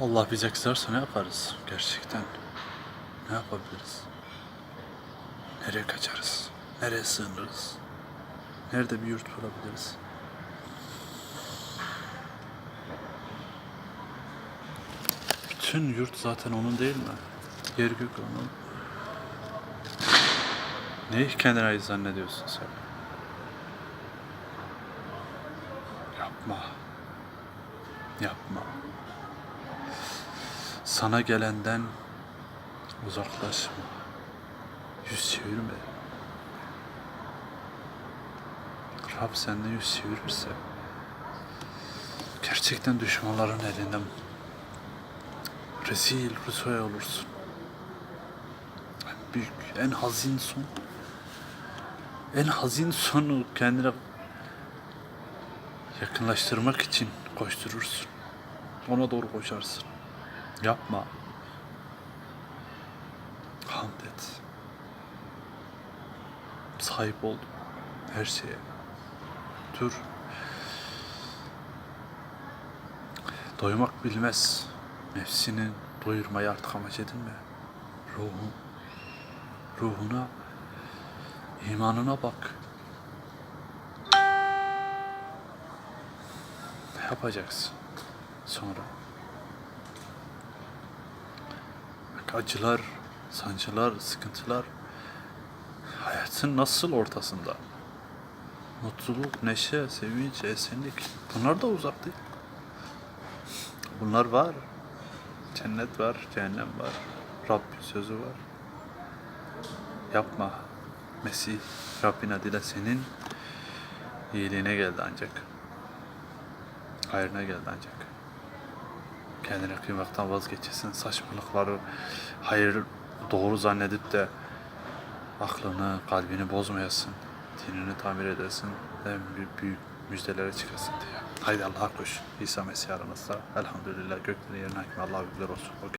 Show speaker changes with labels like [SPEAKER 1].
[SPEAKER 1] Allah bize kızarsa ne yaparız gerçekten? Ne yapabiliriz? Nereye kaçarız? Nereye sığınırız? Nerede bir yurt bulabiliriz? Bütün yurt zaten onun değil mi? Yer gök onun. Neyi kendine ait zannediyorsun sen? Yapma. Yapma. Sana gelenden uzaklaşma. Yüz çevirme. Rab senden yüz çevirirse gerçekten düşmanların elinden rezil rüsvay olursun. En büyük, en hazin son. En hazin sonu kendine yakınlaştırmak için koşturursun. Ona doğru koşarsın. Yapma. Hamd et. Sahip oldum her şeye. Dur. Doymak bilmez. Nefsini doyurmayı artık amaç edinme. Ruhun, ruhuna, imanına bak. Ne yapacaksın sonra? Bak acılar, sancılar, sıkıntılar hayatın nasıl ortasında? Mutluluk, neşe, sevinç, esenlik bunlar da uzak değil. Bunlar var. Cennet var, cehennem var. Rabbin sözü var. Yapma. Mesih Rabbin adıyla senin iyiliğine geldi ancak. Hayrına geldi ancak. Kendine kıymaktan vazgeçesin. Saçmalıkları hayır doğru zannedip de aklını, kalbini bozmayasın. Dinini tamir edesin. En büyük, büyük müjdelere çıkasın diye. Haydi Allah'a koş. İsa Mesih aranızda. Elhamdülillah göklerin yerine hakim Allah büyükler olsun. O